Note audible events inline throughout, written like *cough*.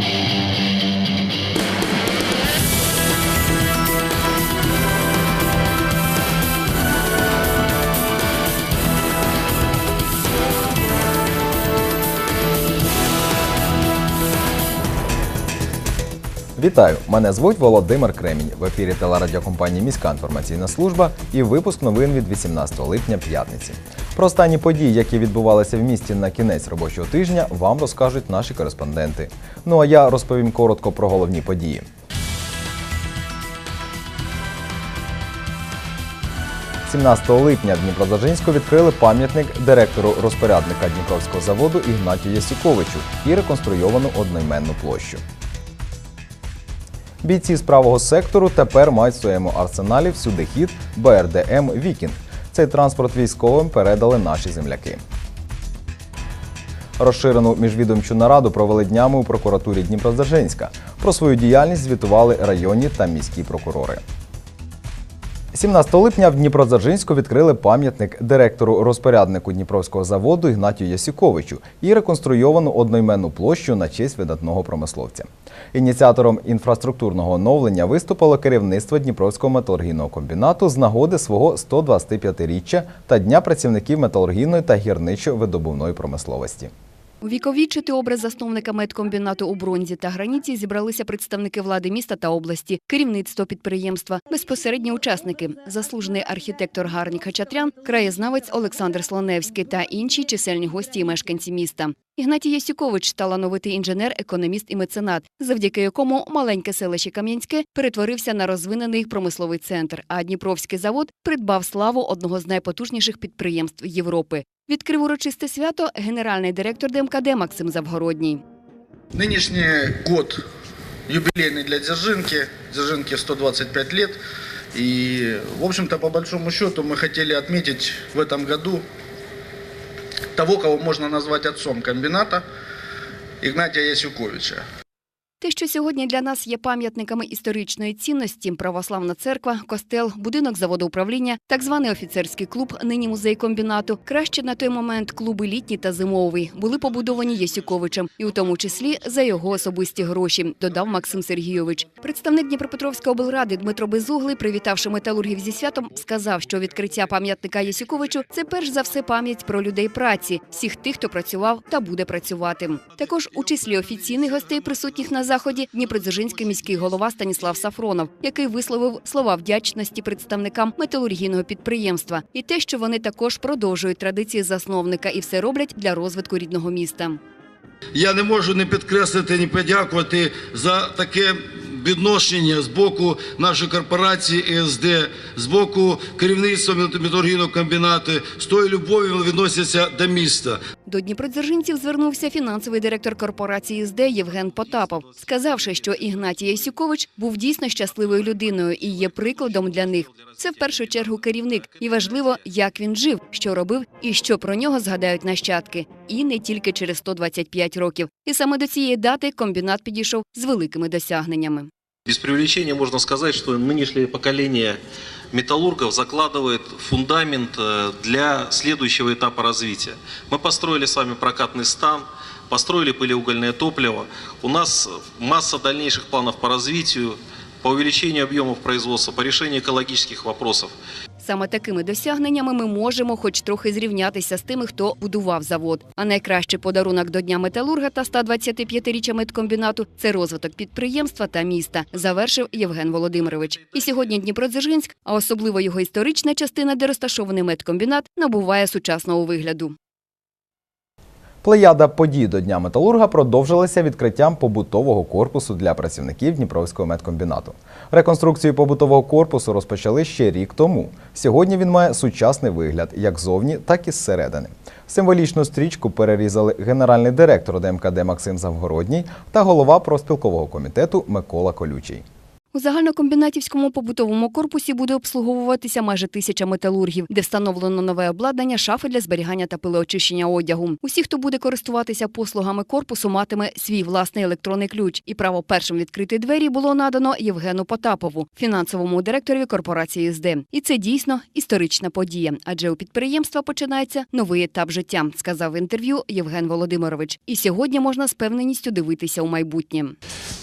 Thank you. Вітаю! Мене звуть Володимир Кремінь. В ефірі телерадіокомпанії Міська інформаційна служба і випуск новин від 18 липня п'ятниці. Про останні події, які відбувалися в місті на кінець робочого тижня, вам розкажуть наші кореспонденти. Ну а я розповім коротко про головні події. – 17 липня в Дніпродзержинську відкрили пам'ятник директору розпорядника Дніпровського заводу Ігнатію Ясюковичу і реконструйовану одноіменну площу. Бійці з правого сектору тепер мають в своєму арсеналі всюди хід БРДМ Вікінг. Цей транспорт військовим передали наші земляки. Розширену міжвідомчу нараду провели днями у прокуратурі Дніпродзержинська. Про свою діяльність звітували районні та міські прокурори. 17 липня в Дніпродзержинську відкрили пам'ятник директору розпоряднику Дніпровського заводу Ігнатію Ясюковичу і реконструйовану одноіменну площу на честь видатного промисловця. Ініціатором інфраструктурного оновлення виступило керівництво Дніпровського металургійного комбінату з нагоди свого 125-річчя та Дня працівників металургійної та гірничо-видобувної промисловості. Увіковічити образ засновника медкомбінату у бронзі та граніті зібралися представники влади міста та області, керівництво підприємства, безпосередні учасники, заслужений архітектор Гарні Хачатрян, краєзнавець Олександр Слоневський та інші чисельні гості і мешканці міста. Ігнатій Ясюкович – талановитий інженер, економіст і меценат, завдяки якому маленьке селище Кам'янське перетворився на розвинений промисловий центр, а Дніпровський завод придбав славу одного з найпотужніших підприємств Європи. Відкрив урочисте свято генеральний директор ДМКД Максим Завгородній. Нынешний год юбилейный для Дзержинки. Дзержинке 125 лет. И, в общем-то, по большому счету, мы хотели отметить в этом году того, кого можно назвать отцом комбината, Игнатия Ясюковича. Те, що сьогодні для нас є пам'ятниками історичної цінності, православна церква, костел, будинок заводу управління, так званий офіцерський клуб, нині музей комбінату, краще на той момент клуби літній та зимовий, були побудовані Єсюковичем, і у тому числі за його особисті гроші, додав Максим Сергійович. Представник Дніпропетровської облради Дмитро Безуглий, привітавши металургів зі святом, сказав, що відкриття пам'ятника Єсюковичу це перш за все пам'ять про людей праці, всіх тих, хто працював та буде працювати. Також у числі офіційних гостей, присутніх на заході, Дніпродзержинський міський голова Станіслав Сафронов, який висловив слова вдячності представникам металургійного підприємства і те, що вони також продовжують традиції засновника і все роблять для розвитку рідного міста. Я не можу не підкреслити, не подякувати за таке відношення з боку нашої корпорації ЕСД, з боку керівництва металургійного комбінату, з тою любов'ю вони відносяться до міста. До дніпродзержинців звернувся фінансовий директор корпорації СД Євген Потапов, сказавши, що Ігнатій Ясюкович був дійсно щасливою людиною і є прикладом для них. Це в першу чергу керівник, і важливо, як він жив, що робив і що про нього згадають нащадки І не тільки через 125 років. І саме до цієї дати комбінат підійшов з великими досягненнями. Без привлечения можно сказать, что нынешнее поколение металлургов закладывает фундамент э, для следующего этапа развития. Мы построили с вами прокатный стан, построили пылеугольное топливо. У нас масса дальнейших планов по развитию, по увеличению объемов производства, по решению экологических вопросов. Саме такими досягненнями ми можемо хоч трохи зрівнятися з тими, хто будував завод. А найкращий подарунок до Дня металурга та 125-річчя медкомбінату – це розвиток підприємства та міста, завершив Євген Володимирович. І сьогодні Дніпродзержинськ, а особливо його історична частина, де розташований медкомбінат, набуває сучасного вигляду. Плеяда подій до Дня металурга продовжилася відкриттям побутового корпусу для працівників Дніпровського медкомбінату. Реконструкцію побутового корпусу розпочали ще рік тому. Сьогодні він має сучасний вигляд як зовні, так і зсередини. Символічну стрічку перерізали генеральний директор ДМКД Максим Завгородній та голова профспілкового комітету Микола Колючий. У загальнокомбінатівському побутовому корпусі буде обслуговуватися майже тисяча металургів, де встановлено нове обладнання, шафи для зберігання та пилеочищення одягу. Усі, хто буде користуватися послугами корпусу, матиме свій власний електронний ключ. І право першим відкрити двері було надано Євгену Потапову, фінансовому директорові корпорації СД. І це дійсно історична подія, адже у підприємства починається новий етап життя, сказав в інтерв'ю Євген Володимирович. І сьогодні можна з певненістю дивитися у майбутнє.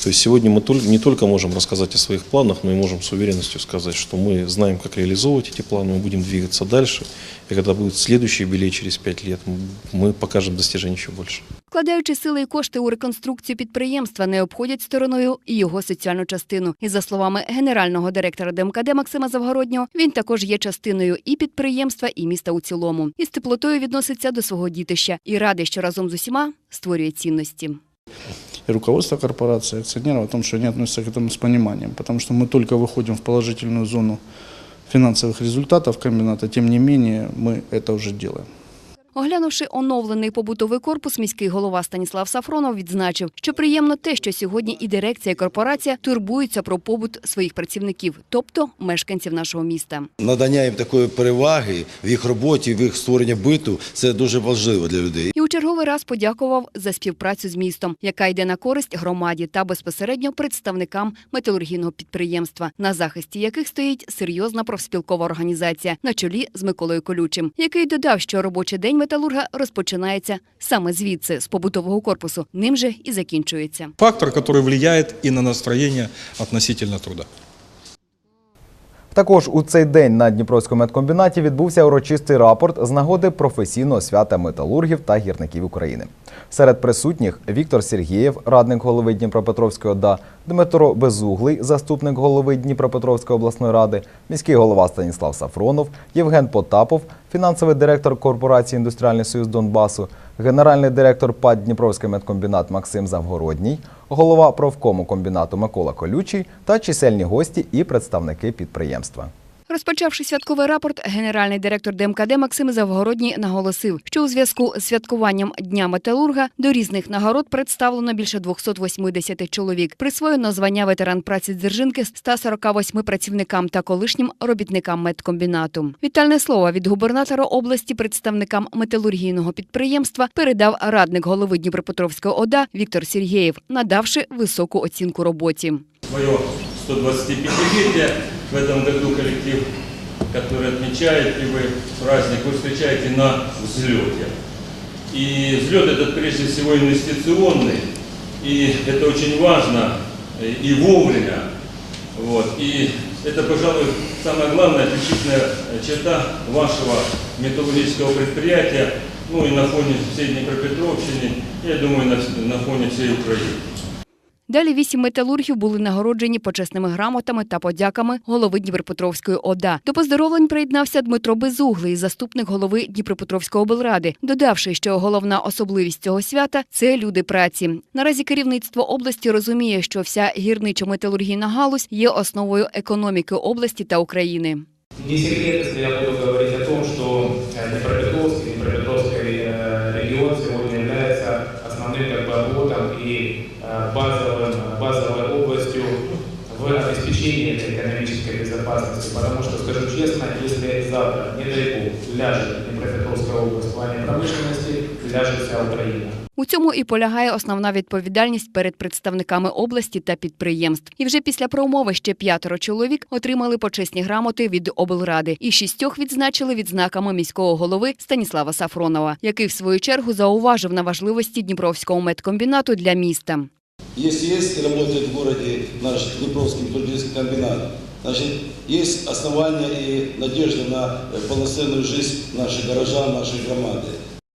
То есть сегодня мы не только можем рассказать о своих планах, но и можем с уверенностью сказать, что мы знаем, как реализовывать эти планы, мы будем двигаться дальше. И когда будет следующий юбилей через пять лет, м- мы покажем достижений еще больше. Вкладаючи сили і кошти у реконструкцію підприємства, не обходять стороною і його соціальну частину. І за словами генерального директора ДМКД Максима Завгороднього, він також є частиною і підприємства, і міста у цілому. І з теплотою відноситься до свого дітища і радий, що разом з усіма створює цінності. и руководство корпорации, акционеров о том, что они относятся к этому с пониманием, потому что мы только выходим в положительную зону финансовых результатов комбината, тем не менее мы это уже делаем. Оглянувши оновлений побутовий корпус, міський голова Станіслав Сафронов відзначив, що приємно те, що сьогодні і дирекція, і корпорація турбуються про побут своїх працівників, тобто мешканців нашого міста. надання їм такої переваги в їх роботі, в їх створення биту це дуже важливо для людей. І у черговий раз подякував за співпрацю з містом, яка йде на користь громаді та безпосередньо представникам металургійного підприємства, на захисті яких стоїть серйозна профспілкова організація на чолі з Миколою Колючим, який додав, що робочий день металурга розпочинається саме звідси, з побутового корпусу. Ним же і закінчується. фактор, который влияет и на настроение относительно труда. Також у цей день на Дніпровському медкомбінаті відбувся урочистий рапорт з нагоди професійного свята металургів та гірників України. Серед присутніх Віктор Сергієв, радник голови Дніпропетровської ОДА, Дмитро Безуглий, заступник голови Дніпропетровської обласної ради, міський голова Станіслав Сафронов, Євген Потапов, фінансовий директор корпорації Індустріальний союз Донбасу, генеральний директор ПАД Дніпровський медкомбінат Максим Завгородній, голова профкому комбінату Микола Колючий та чисельні гості і представники підприємства. Розпочавши святковий рапорт, генеральний директор ДМКД Максим Завгородній наголосив, що у зв'язку з святкуванням Дня металурга до різних нагород представлено більше 280 чоловік. Присвоєно звання ветеран праці Дзержинки 148 працівникам та колишнім робітникам медкомбінату. Вітальне слово від губернатора області представникам металургійного підприємства передав радник голови Дніпропетровської ОДА Віктор Сергєєв, надавши високу оцінку роботі. свое 125-летие. В этом году коллектив, который отмечает и вы праздник, вы встречаете на взлете. И взлет этот прежде всего инвестиционный, и это очень важно и вовремя. Вот. И это, пожалуй, самая главная отличительная черта вашего металлургического предприятия, ну и на фоне всей Днепропетровщины, я думаю, на, на фоне всей Украины. Далі вісім металургів були нагороджені почесними грамотами та подяками голови Дніпропетровської ОДА. До поздоровлень приєднався Дмитро Безуглий, заступник голови Дніпропетровської облради, додавши, що головна особливість цього свята це люди праці. Наразі керівництво області розуміє, що вся гірничо-металургійна галузь є основою економіки області та України. Не секрет, я буду говорить о том, что У цьому і полягає основна відповідальність перед представниками області та підприємств. І вже після промови ще п'ятеро чоловік отримали почесні грамоти від облради, і шістьох відзначили відзнаками міського голови Станіслава Сафронова, який в свою чергу зауважив на важливості Дніпровського медкомбінату для міста. Если есть в городе наш Днепровский металлургический комбинат, значит, есть основания и надежда на э, полноценную жизнь наших горожан, нашей громады.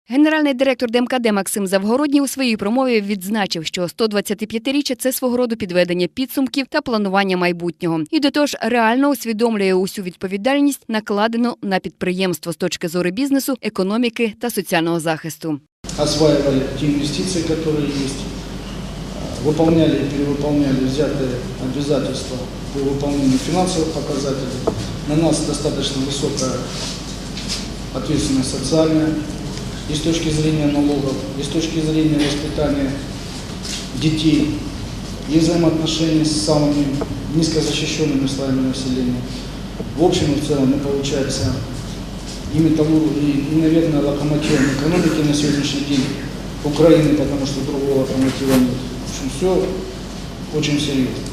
Генеральний директор ДМКД Максим Завгородній у своїй промові відзначив, що 125-річчя – це свого роду підведення підсумків та планування майбутнього. І до того ж реально усвідомлює усю відповідальність, накладену на підприємство з точки зору бізнесу, економіки та соціального захисту. Осваивали те инвестиции, которые есть, э, выполняли и перевыполняли взятые обязательства по выполнению финансовых показателей. На нас достаточно высокая ответственность социальная, И с точки зрения налогов, и с точки зрения воспитания детей. и взаимоотношения с самыми низкозащищенными слоями населения. В общем и целом мы, получается, и металлург, и, и, наверное, локомотивом экономики на сегодняшний день Украины, потому что другого локомотива нет. В общем, все очень серьезно.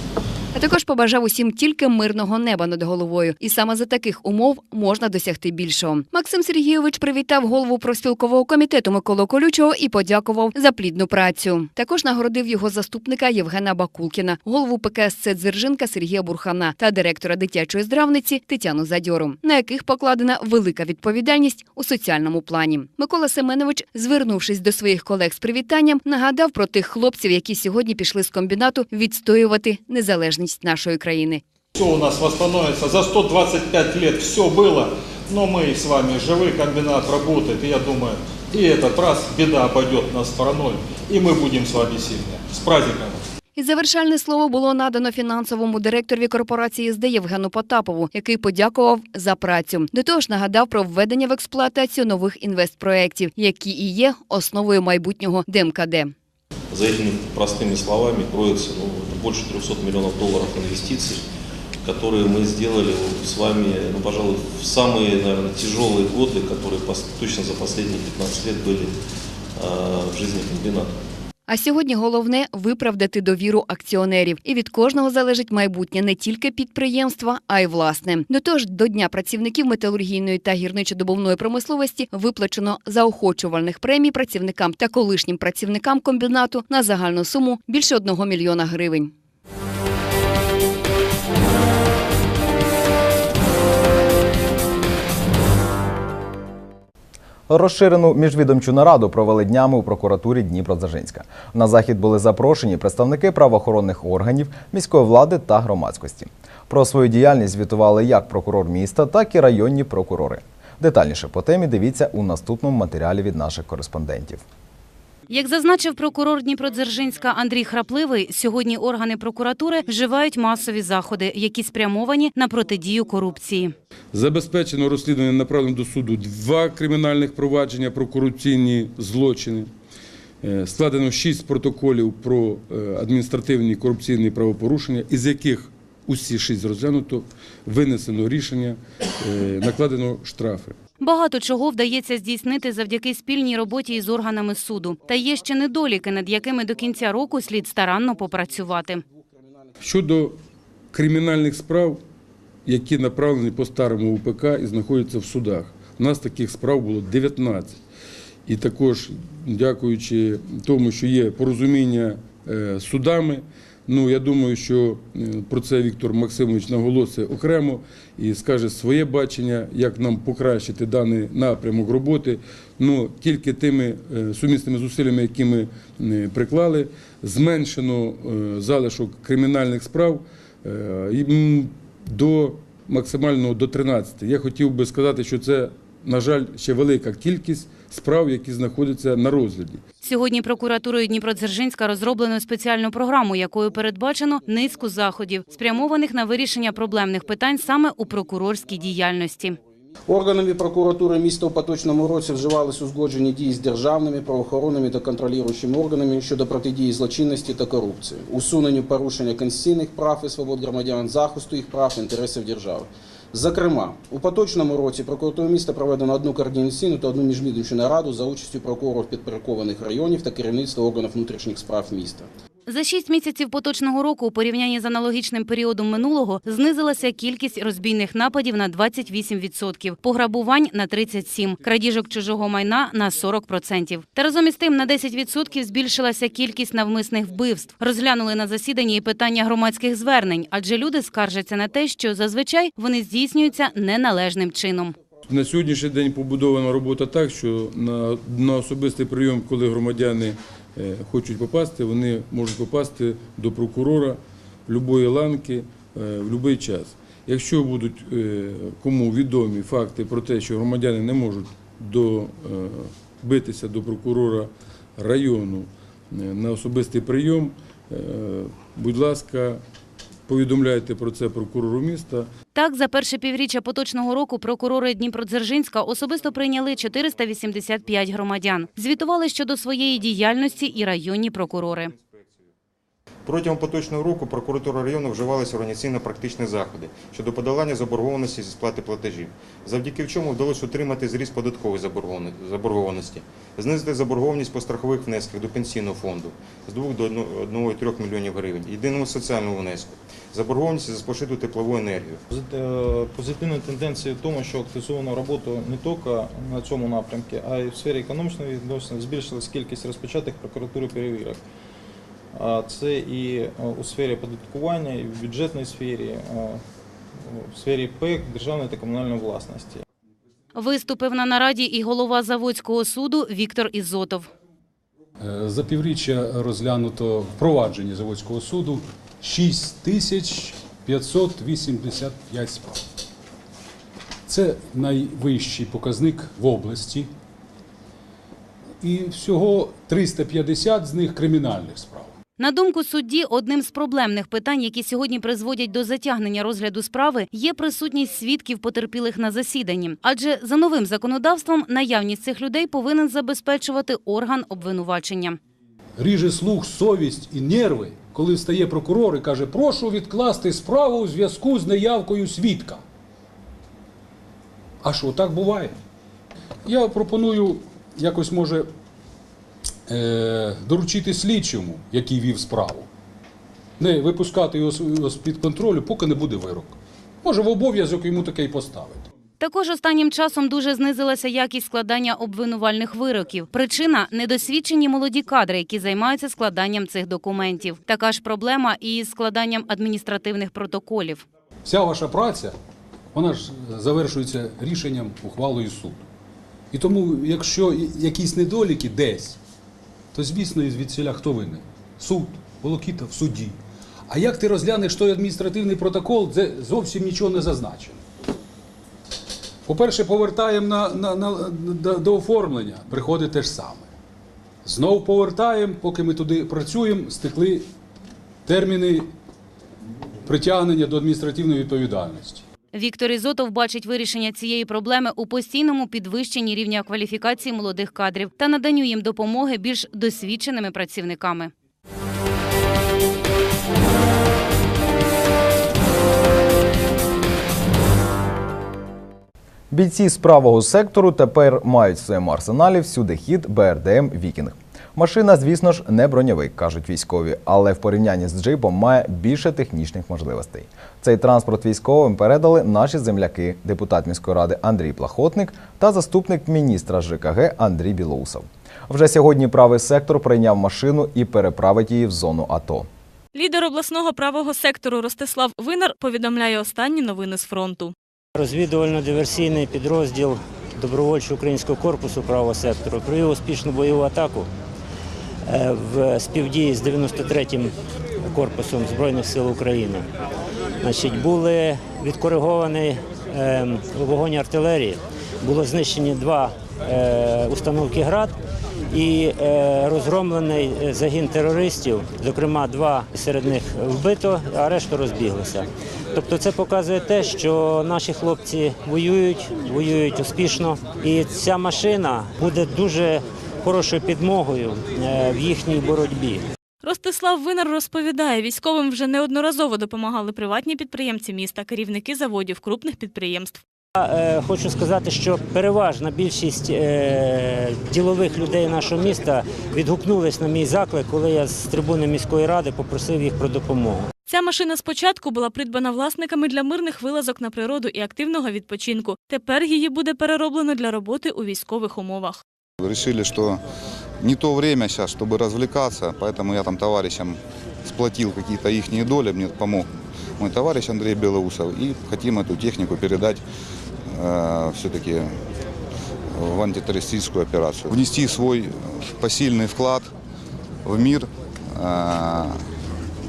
А також побажав усім тільки мирного неба над головою. І саме за таких умов можна досягти більшого. Максим Сергійович привітав голову профспілкового комітету Миколу Колючого і подякував за плідну працю. Також нагородив його заступника Євгена Бакулкіна, голову ПКСЦ Дзержинка Сергія Бурхана та директора дитячої здравниці Тетяну Задьору, на яких покладена велика відповідальність у соціальному плані. Микола Семенович, звернувшись до своїх колег з привітанням, нагадав про тих хлопців, які сьогодні пішли з комбінату відстоювати незалежність нашої країни. Все у нас восстановится. За 125 лет все было, но мы с вами живы, комбинат работает, и я думаю, и этот раз беда обойдет нас стороной, и мы будем с вами сильны. С праздником! І завершальне слово було надано фінансовому директорові корпорації СД Євгену Потапову, який подякував за працю. До того ж, нагадав про введення в експлуатацію нових інвестпроєктів, які і є основою майбутнього ДМКД. За этими простыми словами кроется ну, это больше 300 миллионов долларов инвестиций, которые мы сделали с вами, ну, пожалуй, в самые, наверное, тяжелые годы, которые точно за последние 15 лет были э, в жизни комбината. А сьогодні головне виправдати довіру акціонерів. І від кожного залежить майбутнє не тільки підприємства, а й власне. До того ж, до Дня працівників металургійної та гірничо-добувної промисловості виплачено заохочувальних премій працівникам та колишнім працівникам комбінату на загальну суму більше одного мільйона гривень. Розширену міжвідомчу нараду провели днями у прокуратурі Дніпродзержинська. На захід були запрошені представники правоохоронних органів, міської влади та громадськості. Про свою діяльність звітували як прокурор міста, так і районні прокурори. Детальніше по темі дивіться у наступному матеріалі від наших кореспондентів. Як зазначив прокурор Дніпродзержинська Андрій Храпливий, сьогодні органи прокуратури вживають масові заходи, які спрямовані на протидію корупції. Забезпечено розслідування направлено до суду два кримінальних провадження про корупційні злочини. Е, Складено шість протоколів про е, адміністративні корупційні правопорушення, із яких усі шість розглянуто, винесено рішення, е, накладено штрафи. Багато чого вдається здійснити завдяки спільній роботі із органами суду. Та є ще недоліки, над якими до кінця року слід старанно попрацювати. Щодо кримінальних справ, які направлені по старому УПК і знаходяться в судах. У нас таких справ було 19. І також, дякуючи тому, що є порозуміння е, з судами, ну я думаю, що е, про це Віктор Максимович наголосить окремо і скаже своє бачення, як нам покращити даний напрямок роботи. Ну тільки тими е, сумісними зусиллями, які ми е, приклали, зменшено залишок кримінальних справ до максимального до 13. Я хотів би сказати, що це, на жаль, ще велика кількість справ, які знаходяться на розгляді. Сьогодні прокуратурою Дніпродзержинська розроблено спеціальну програму, якою передбачено низку заходів, спрямованих на вирішення проблемних питань саме у прокурорській діяльності. Органами прокуратури міста у поточному році вживались узгоджені дії з державними, правоохоронними та контролюючими органами щодо протидії злочинності та корупції, усуненню порушення конституційних прав і свобод громадян, захисту їх прав, інтересів держави. Зокрема, у поточному році прокуратура міста проведено одну координаційну та одну міжмідничну нараду за участю прокурорів підпорядкованих районів та керівництва органів внутрішніх справ міста. За шість місяців поточного року у порівнянні з аналогічним періодом минулого знизилася кількість розбійних нападів на 28%, пограбувань на 37%, крадіжок чужого майна на 40%. Та разом із тим на 10% збільшилася кількість навмисних вбивств. Розглянули на засіданні і питання громадських звернень, адже люди скаржаться на те, що зазвичай вони здійснюються неналежним чином. На сьогоднішній день побудована робота так, що на, на особистий прийом, коли громадяни хочуть попасти, вони можуть попасти до прокурора будь-якої ланки е, в будь-який час. Якщо будуть е, кому відомі факти про те, що громадяни не можуть до, е, битися до прокурора району е, на особистий прийом, е, будь ласка, повідомляйте про це прокурору міста. Так, за перше півріччя поточного року прокурори Дніпродзержинська особисто прийняли 485 громадян. Звітували щодо своєї діяльності і районні прокурори. Протягом поточного року прокуратура району вживалися організаційно-практичні заходи щодо подолання заборгованості зі сплати платежів, завдяки чому вдалося утримати зріст податкової заборгованості- знизити заборгованість по страхових внесках до пенсійного фонду з 2 до 1,3 мільйонів гривень, єдиному соціальному внеску, заборгованість за спожиту теплову енергію. Е, Позитивні тенденції в тому, що активізовано роботу не тільки на цьому напрямку, а й в сфері економічних відносин збільшилась кількість розпочатих прокуратури перевірок. А Це і е, у сфері податкування, і в бюджетній сфері, е, в сфері ПЕК, державної та комунальної власності. Виступив на нараді і голова Заводського суду Віктор Ізотов. Е, За півріччя розглянуто впровадження Заводського суду 6 тисяч 585 справ. Це найвищий показник в області. І всього 350 з них кримінальних справ. На думку судді, одним з проблемних питань, які сьогодні призводять до затягнення розгляду справи, є присутність свідків потерпілих на засіданні. Адже за новим законодавством наявність цих людей повинен забезпечувати орган обвинувачення. Ріже слух, совість і нерви, коли встає прокурор і каже, прошу відкласти справу у зв'язку з неявкою свідка. А що, так буває? Я пропоную якось, може, доручити слідчому, який вів справу, не випускати його з- з-під контролю, поки не буде вирок. Може, в обов'язок йому таке й поставити. Також останнім часом дуже знизилася якість складання обвинувальних вироків. Причина недосвідчені молоді кадри, які займаються складанням цих документів. Така ж проблема і із складанням адміністративних протоколів. Вся ваша праця, вона ж завершується рішенням ухвалою суду. І тому, якщо якісь недоліки десь, то звісно, і звідсіля хто винен? Суд, волокіта в суді. А як ти розглянеш той адміністративний протокол, це зовсім нічого не зазначено. По-перше, повертаємо на, на, на, до, до оформлення, приходить те ж саме. Знов повертаємо, поки ми туди працюємо, стекли терміни притягнення до адміністративної відповідальності. Віктор Ізотов бачить вирішення цієї проблеми у постійному підвищенні рівня кваліфікації молодих кадрів та наданню їм допомоги більш досвідченими працівниками. Бійці з правого сектору тепер мають в своєму арсеналі всюди хід БРДМ Вікінг. Машина, звісно ж, не броньовик, кажуть військові, але в порівнянні з джипом має більше технічних можливостей. Цей транспорт військовим передали наші земляки, депутат міської ради Андрій Плахотник та заступник міністра ЖКГ Андрій Білоусов. Вже сьогодні правий сектор прийняв машину і переправить її в зону АТО. Лідер обласного правого сектору Ростислав Винар повідомляє останні новини з фронту. Розвідувально-диверсійний підрозділ добровольчого українського корпусу правого сектору провів успішну бойову атаку в співдії з 93-м корпусом Збройних сил України. Значить, були відкориговані е, вогонь артилерії, було знищені два е, установки ГРАД і е, розгромлений загін терористів, зокрема два серед них вбито, а решта розбіглися. Тобто це показує те, що наші хлопці воюють, воюють успішно, і ця машина буде дуже хорошою підмогою е, в їхній боротьбі. Ростислав Винар розповідає, військовим вже неодноразово допомагали приватні підприємці міста, керівники заводів крупних підприємств. Я е, хочу сказати, що переважна більшість е, ділових людей нашого міста відгукнулись на мій заклик, коли я з трибуни міської ради попросив їх про допомогу. Ця машина спочатку була придбана власниками для мирних вилазок на природу і активного відпочинку. Тепер її буде перероблено для роботи у військових умовах. Решили, что не то время сейчас, чтобы развлекаться, поэтому я там товарищам сплотил какие-то их доли, мне помог мой товарищ Андрей Белоусов, и хотим эту технику передать э, все-таки в антитеррористическую операцию. Внести свой посильный вклад в мир э,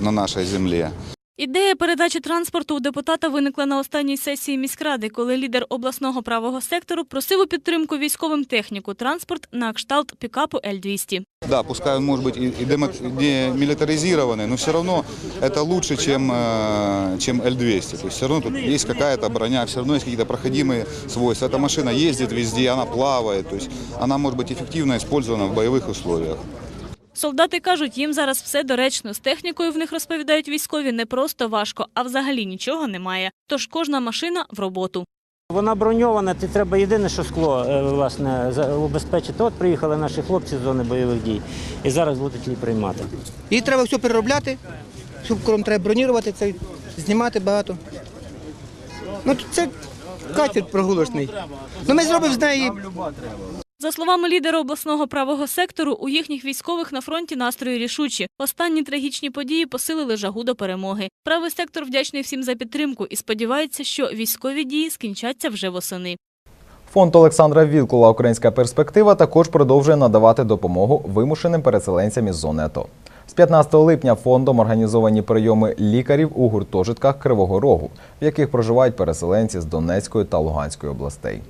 на нашей земле. Ідея передачі транспорту у депутата виникла на останній сесії міськради, коли лідер обласного правого сектору просив у підтримку військовим техніку транспорт на кшталт пікапу Л-200. Да, пускай он может быть и и демо- демилитаризированный, но все равно это лучше, чем, э, чем Л-200. То есть все равно тут есть какая-то броня, все равно есть какие-то проходимые свойства. Эта машина ездит везде, она плавает, то есть она может быть эффективно использована в боевых условиях. Солдати кажуть, їм зараз все доречно. З технікою в них розповідають військові не просто важко, а взагалі нічого немає. Тож кожна машина в роботу. Вона броньована, ти треба єдине, що скло е, власне убезпечити. От приїхали наші хлопці з зони бойових дій і зараз будуть її приймати. Її треба все переробляти, всю кром треба бронірувати, це, знімати багато. Ну, це катер прогулочний. Ну, ми зробимо з неї За словами лідера обласного правого сектору, у їхніх військових на фронті настрої рішучі. Останні трагічні події посилили жагу до перемоги. Правий сектор вдячний всім за підтримку і сподівається, що військові дії скінчаться вже восени. Фонд Олександра Вілкула Українська перспектива також продовжує надавати допомогу вимушеним переселенцям із зони АТО. З 15 липня фондом організовані прийоми лікарів у гуртожитках Кривого Рогу, в яких проживають переселенці з Донецької та Луганської областей.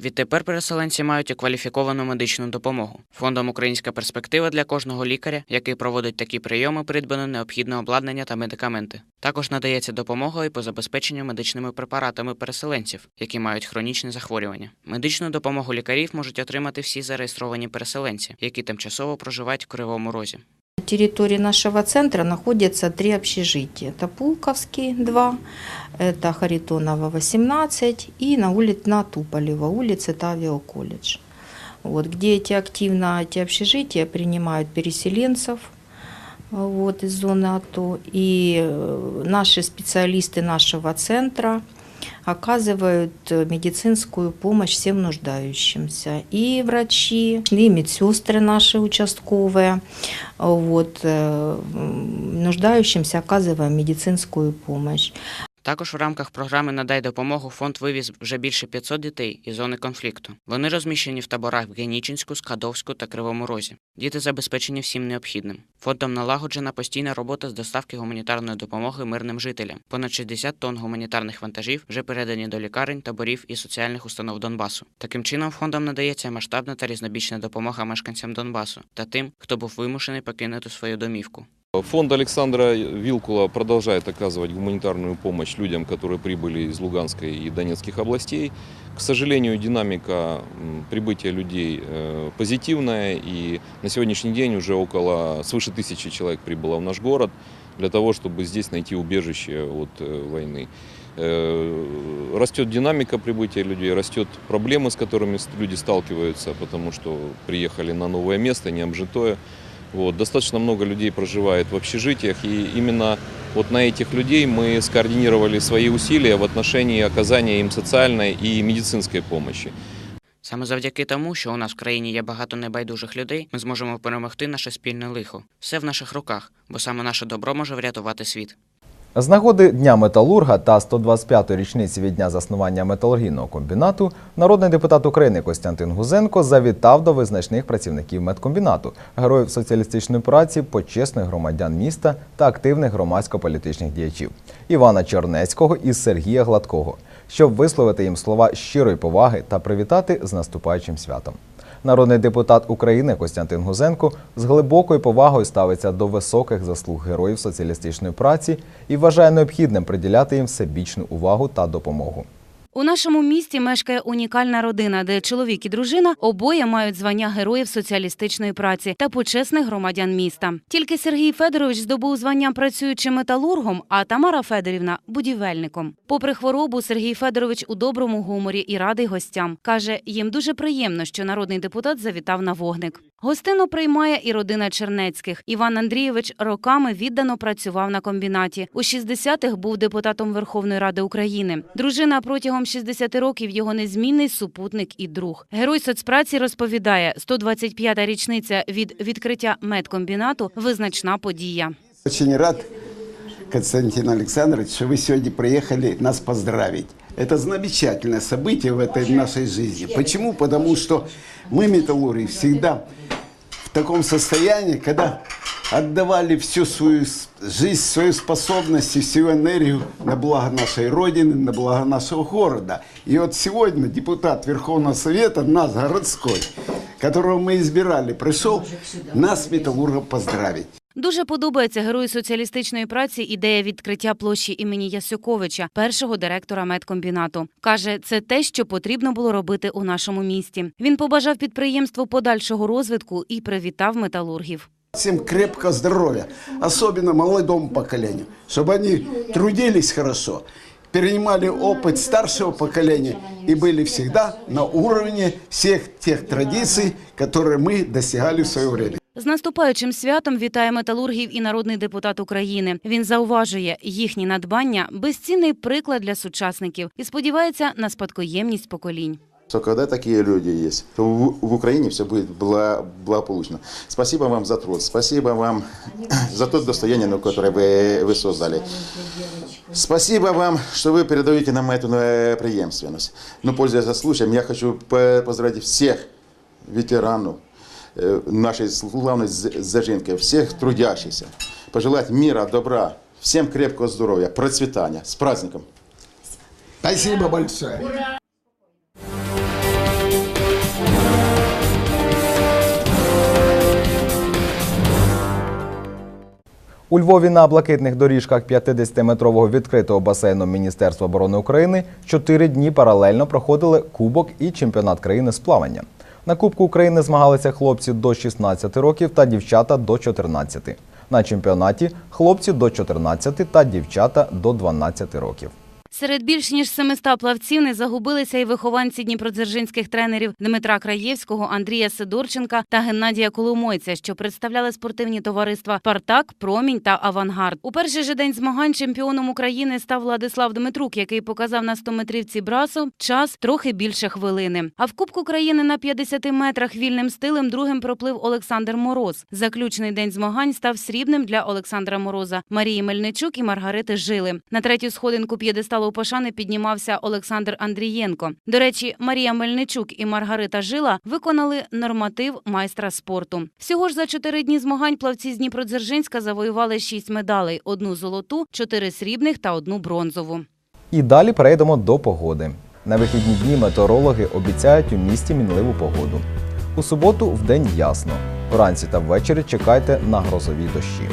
Відтепер переселенці мають і кваліфіковану медичну допомогу. Фондом Українська перспектива для кожного лікаря, який проводить такі прийоми, придбано необхідне обладнання та медикаменти. Також надається допомога і по забезпеченню медичними препаратами переселенців, які мають хронічні захворювання. Медичну допомогу лікарів можуть отримати всі зареєстровані переселенці, які тимчасово проживають в Кривому Розі. Территории нашего центра находятся три общежития. Это Пулковский 2, это Харитонова 18 и на улице на Туполева, улице это авиаколледж. Вот, где эти активно эти общежития принимают переселенцев вот, из зоны АТО. И э, наши специалисты нашего центра оказывают э, медицинскую помощь всем нуждающимся. И врачи, и медсестры наши участковые. Вот, э, м, нуждающимся оказываем медицинскую помощь. Також в рамках програми Надай допомогу фонд вивіз вже більше 500 дітей із зони конфлікту. Вони розміщені в таборах в Генічинську, Скадовську та Кривому Розі. Діти забезпечені всім необхідним. Фондом налагоджена постійна робота з доставки гуманітарної допомоги мирним жителям. Понад 60 тонн гуманітарних вантажів вже передані до лікарень, таборів і соціальних установ Донбасу. Таким чином, фондом надається масштабна та різнобічна допомога мешканцям Донбасу та тим, хто був вимушений покинути свою домівку. Фонд Александра Вилкула продолжает оказывать гуманитарную помощь людям, которые прибыли из Луганской и Донецких областей. К сожалению, динамика прибытия людей э, позитивная, и на сегодняшний день уже около свыше тысячи человек прибыло в наш город для того, чтобы здесь найти убежище от э, войны. Э, Растет динамика прибытия людей, растет проблемы, с которыми люди сталкиваются, потому что приехали на новое место, необжитое. Вот, достаточно много людей проживает в общежитиях, и именно вот на этих людей мы скоординировали свои усилия в отношении оказания им социальной и медицинской помощи. Саме завдяки тому, що у нас в країні є багато небайдужих людей, ми зможемо перемогти наше спільне лихо. Все в наших руках, бо саме наше добро може врятувати світ. З нагоди Дня металурга та 125-ї річниці від дня заснування металургійного комбінату народний депутат України Костянтин Гузенко завітав до визначних працівників медкомбінату, героїв соціалістичної праці, почесних громадян міста та активних громадсько-політичних діячів Івана Чернецького і Сергія Гладкого, щоб висловити їм слова щирої поваги та привітати з наступаючим святом. Народний депутат України Костянтин Гузенко з глибокою повагою ставиться до високих заслуг героїв соціалістичної праці і вважає необхідним приділяти їм всебічну увагу та допомогу. У нашому місті мешкає унікальна родина, де чоловік і дружина обоє мають звання героїв соціалістичної праці та почесних громадян міста. Тільки Сергій Федорович здобув звання працюючим металургом, а Тамара Федорівна будівельником. Попри хворобу, Сергій Федорович у доброму гуморі і радий гостям. каже, їм дуже приємно, що народний депутат завітав на вогник. Гостину приймає і родина Чернецьких. Іван Андрійович роками віддано працював на комбінаті. У 60-х був депутатом Верховної Ради України. Дружина протягом 60 років його незмінний супутник і друг. Герой соцпраці розповідає, 125-та річниця від відкриття медкомбінату визначна подія. Очень рад, Константин Александрович, что вы сегодня приехали нас поздравить. Это замечательное событие в этой нашей жизни. Почему? Потому что мы, металлурги, всегда в таком состоянии, когда отдавали всю свою с- жизнь, свою способность и всю энергию на благо нашей Родины, на благо нашего города. И вот сегодня депутат Верховного Совета, нас, городской, которого мы избирали, пришел нас, металлургов, поздравить. Дуже подобається герою соціалістичної праці ідея відкриття площі імені Ясюковича, першого директора медкомбінату. Каже, це те, що потрібно було робити у нашому місті. Він побажав підприємству подальшого розвитку і привітав металургів. Всем крепкого здоровья, особенно молодому поколению, чтобы они трудились хорошо, перенимали опыт старшего поколения и были всегда на уровне всех тех традиций, которые мы достигали в свое время. З наступаючим святом вітає металургів і народний депутат України. Він зауважує, їхні надбання безцінний приклад для сучасників і сподівається на спадкоємність поколінь. что когда такие люди есть, то в, в Украине все будет бла- благополучно. Спасибо вам за труд, спасибо вам *clears throat* за то достояние, ну, которое вы, вы создали. Спасибо вам, что вы передаете нам эту э, преемственность. Но, пользуясь случаем, я хочу по- поздравить всех ветеранов э, нашей славной зажинки, всех трудящихся, пожелать мира, добра, всем крепкого здоровья, процветания. С праздником! Спасибо большое. У Львові на блакитних доріжках 50-метрового відкритого басейну Міністерства оборони України чотири дні паралельно проходили Кубок і чемпіонат країни з плавання. На Кубку України змагалися хлопці до 16 років та дівчата до 14. На чемпіонаті хлопці до 14 та дівчата до 12 років. Серед більш ніж 700 плавців не загубилися і вихованці дніпродзержинських тренерів Дмитра Краєвського, Андрія Сидорченка та Геннадія Коломойця, що представляли спортивні товариства Партак, Промінь та Авангард. У перший же день змагань чемпіоном України став Владислав Дмитрук, який показав на 100-метрівці брасу час трохи більше хвилини. А в Кубку країни на 50 метрах вільним стилем другим проплив Олександр Мороз. Заключний день змагань став срібним для Олександра Мороза, Марії Мельничук і Маргарити Жили. На третю сходинку п'єдесталу пошани піднімався Олександр Андрієнко. До речі, Марія Мельничук і Маргарита Жила виконали норматив майстра спорту. Всього ж за чотири дні змагань плавці з Дніпродзержинська завоювали шість медалей: одну золоту, чотири срібних та одну бронзову. І далі перейдемо до погоди. На вихідні дні метеорологи обіцяють у місті мінливу погоду. У суботу вдень ясно. Вранці та ввечері чекайте на грозові дощі.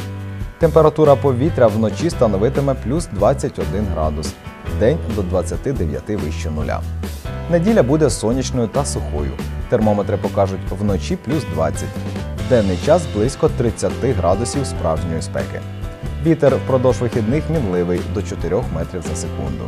Температура повітря вночі становитиме плюс 21 градус, вдень до 29 вище нуля. Неділя буде сонячною та сухою. Термометри покажуть вночі плюс 20. В денний час близько 30 градусів справжньої спеки. Вітер впродовж вихідних мінливий до 4 метрів за секунду.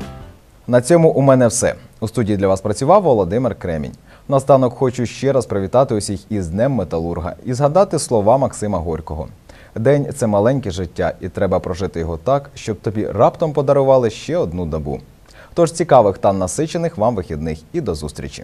На цьому у мене все. У студії для вас працював Володимир Кремінь. Наостанок хочу ще раз привітати усіх із Днем Металурга і згадати слова Максима Горького. День це маленьке життя, і треба прожити його так, щоб тобі раптом подарували ще одну добу. Тож цікавих та насичених вам вихідних і до зустрічі!